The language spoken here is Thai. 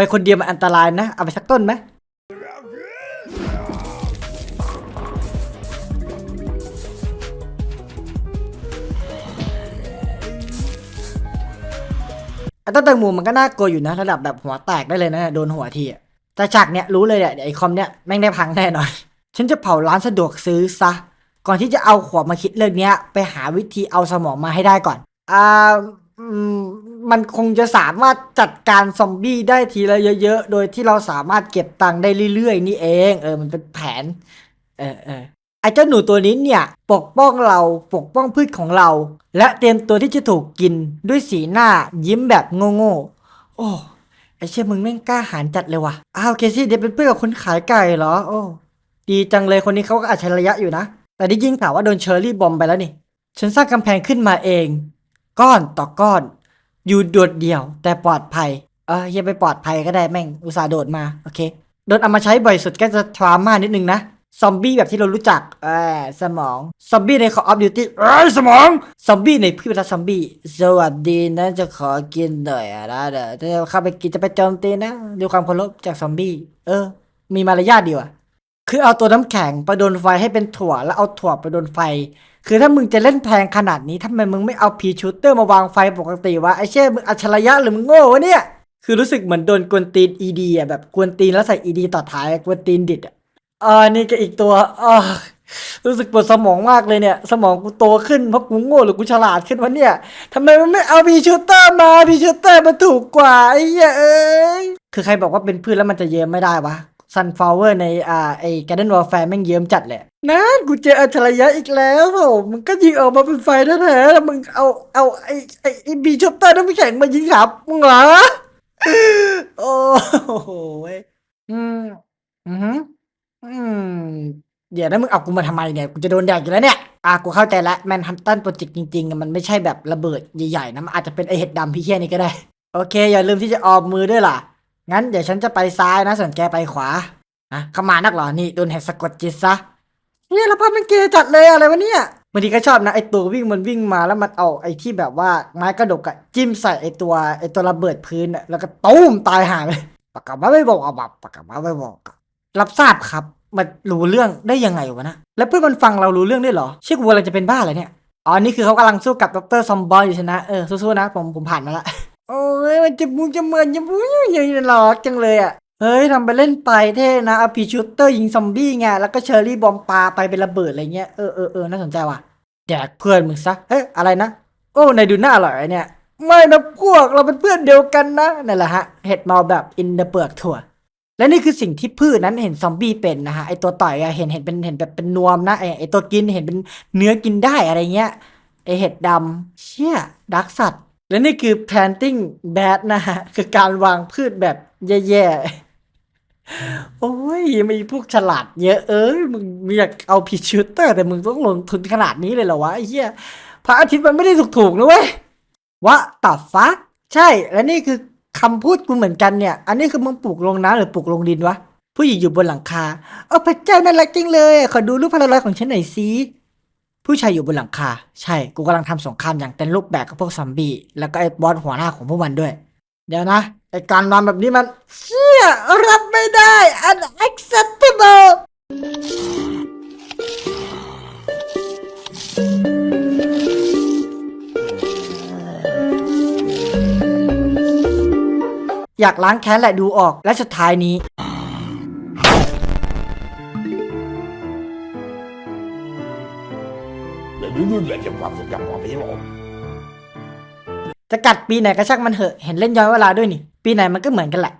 ไปคนเดียวมันอันตรายนะ เอาไปสักต้นไหมไอ้ต้นแตงโมมันก็น่ากลัวอยู่นะระดับแบบหัวแตกได้เลยนะโดนหัวทีอะแต่ฉากเนี้ยรู้เลยเนี่ยไอคอมเนี้ยแม่งได้พังแน่นอนฉันจะเผาร้านสะดวกซื้อซะ ก่อนที่จะเอาขวบมาคิดเรื่องเนี้ย ไปหาวิธีเอาสมองมาให้ได้ก่อนอ่า อืมมันคงจะสามารถจัดการซอมบี้ได้ทีละเยอะๆ โดยที่เราสามารถเก็บตังค์ได้เรื่อยๆ นี่เอง เออ มันเป็นแผน เออเออไอ้เจ้าหนูตัวนี้เนี่ย ปกป้องเราปกป้องพืชของเรา และเตรียมตัวที่จะถูกกินด้วยสีหน้ายิ้มแบบโง่ๆโอ้ไอเชี่ยมึงแม่งกล้าหาญจัดเลยว่ะ อ้าวเคซี่เดี๋ยวเป็นเพื่อนกับคนขายไก่เหรอ โอ้ ดีจังเลยคนนี้เขาก็อัจฉริยะอยู่นะ แต่ได้ยินข่าวว่าโดนเชอร์รี่บอมไปแล้วนี่ ฉันสร้างกำแพงขึ้นมาเอง ก้อนต่อก้อน อยู่โดดเดี่ยว แต่ปลอดภัย เออย่าไปปลอดภัยก็ได้แม่งอุตส่าห์โดดมา โอเค โดนเอามาใช้บ่อยสุดก็จะทรามานิดนึงนะ ซอมบี้แบบที่เรารู้จักเออสมอง ซอมบี้ใน Call of Duty เอ้สมอง ซอมบี้ในพิพิธซอมบี้ สวัสดีนะจะขอกินหน่อยอะนะเดี๋ยวจะเข้าไปกินจะไปโจมตีนะด้วยความเคารพจากซอมบี้ เออ มีมารยาทดีว่ะ คือเอาตัวน้ำแข็งไปโดนไฟให้เป็นถั่วแล้วเอาถั่วไปโดนไฟ คือถ้ามึงจะเล่นแพงขนาดนี้ทำไมมึงไม่เอาพีชูเตอร์มาวางไฟปกติวะไอเช่มึงอัจฉริยะหรือมึงโง่วะเนี่ย คือรู้สึกเหมือนโดนกวนตีนอีดีอะแบบกวนตีนแล้วใส่อีดีต่อท้ายกวนตีนดิดอะอ่านี่ก็อีกตัวอ่ารู้สึกปวดสมองมากเลยเนี่ย สมองกูโตขึ้นเพราะกูโง่หรือกูฉลาดขึ้นวะเนี่ยทำไมมันไม่เอาพีชูเตอร์มาพีชูเตอร์มันถูกกว่าไอ้เอ้ยคือใครบอกว่าเป็นพืชแล้วมันจะเยิ้มไม่ได้วะ Sunflower ในอ่าไอ้ Garden Warfare แม่งเยิ้มจัดเลยนั่นกูเจออัจฉริยะอีกแล้วโหมึงก็ยิงออกมาเป็นไฟแท้ๆแล้วมึงเอาเอาไอ้ไอ้ไอ้บีชอปเตอร์น้ำแข็งมายิงขับมึงเหรอโอ้โห้ยอืมอือหืออืมเดี๋ยวนะมึงเอากูมาทำไมเนี่ย กูจะโดนแดกอยู่แล้วเนี่ย อะกูเข้าใจแล้วแมนฮันตันโปรเจกต์จริงๆ มันไม่ใช่แบบระเบิดใหญ่ๆนะมันอาจจะเป็นไอเห็ดดำพี่เคียนี่ก็ได้ โอเค อย่าลืมที่จะออมมือด้วยล่ะ งั้นเดี๋ยวฉันจะไปซ้ายนะ ส่วนแกไปขวาอะเข้ามานักหรอ นี่โดนเห็ดสะกดจิตซะ เนี่ยล้วภาพมันเกย์จัดเลยอะไรวะเนี่ยบางทีก็ชอบนะไอตัววิ่งมันวิ่งมาแล้วมันเอาไอที่แบบว่าไม้กระดกอะจิ้มใส่ไอตัวไอตัวระเบิดพื้นอะแล้วก็ตุ้มตายหายไปเลยปากกาบ้าไม่บอกอะบับปากกาบ้าไม่บอก รับทราบครับ มันรู้เรื่องได้ยังไงวะนะ แล้วเพื่อนมันฟังเรารู้เรื่องได้เหรอเชื่อกูอะไรจะเป็นบ้าอะไรเนี่ย อ๋อ นี่คือเขากำลังสู้กับดรซอมบอยอยู่ชนะ เออสู้ๆนะผมผมผ่านมาละ โอ้ยมันจะมุงจะเหมือนจะมุงยังหลอกจังเลยอะ เฮ้ยทำไปเล่นไปเท่นะเอาพีชูเตอร์ยิงซอมบี้ไงแล้วก็เชอร์รี่บอมปาไปเป็นระเบิดอะไรเงี้ยเออเออเออน่าสนใจว่ะแดกเพื่อนมึงซะเฮ้ยอะไรนะโอ้ในดูน้าอร่อยเนี่ย ไม่นะพวกเราเป็นเพื่อนเดียวกันนะนั่นแหละฮะเห็ดเมาแบบอินเดเปลือกถั่วและนี่คือสิ่งที่พืชนั้นเห็นซอมบี้เป็นนะฮะไอตัวต่อยเห็นเห็นเป็นเห็นแบบเป็นนวมนะไอไอตัวกินเห็นเป็นเนื้อกินได้อะไรเงี้ยไอเห็ดดำเชี่ยดักสัตว์ และนี่คือ planting bad นะฮะ คือการวางพืชแบบแย่ๆ โอ้ยมีพวกฉลาดเยอะเอ้ยมึงมึงอยากเอาพีชูเตอร์ แต่มึงต้องลงทุนขนาดนี้เลยเหรอวะไอ้เหี้ยพระอาทิตย์มันไม่ได้ถูกๆนะเว้ยวะตับฟัก ใช่ และนี่คือคำพูดกูเหมือนกันเนี่ย อันนี้คือมึงปลูกลงน้ำหรือปลูกลงดินวะผู้หญิงอยู่บนหลังคา เออพระเจ้าน่ารักจริงเลย ขอดูรูปพลารอยของฉันหน่อยสิ ผู้ชายอยู่บนหลังคา ใช่ กูกำลังทำสงครามอย่างเต็มรูปแบบกับพวกซอมบี้ แล้วก็ไอ้บอสหัวหน้าของพวกมันด้วย เดี๋ยวนะ ไอ้การนอนแบบนี้มันเชี่ยรับไม่ได้ unacceptable อยากล้างแค้นแหละดูออก และสุดท้ายนี้ จะกัดปีไหนก็ช่างมันเหอะ เห็นเล่นย้อนเวลาด้วยนี่ ปีไหนมันก็เหมือนกันแหละ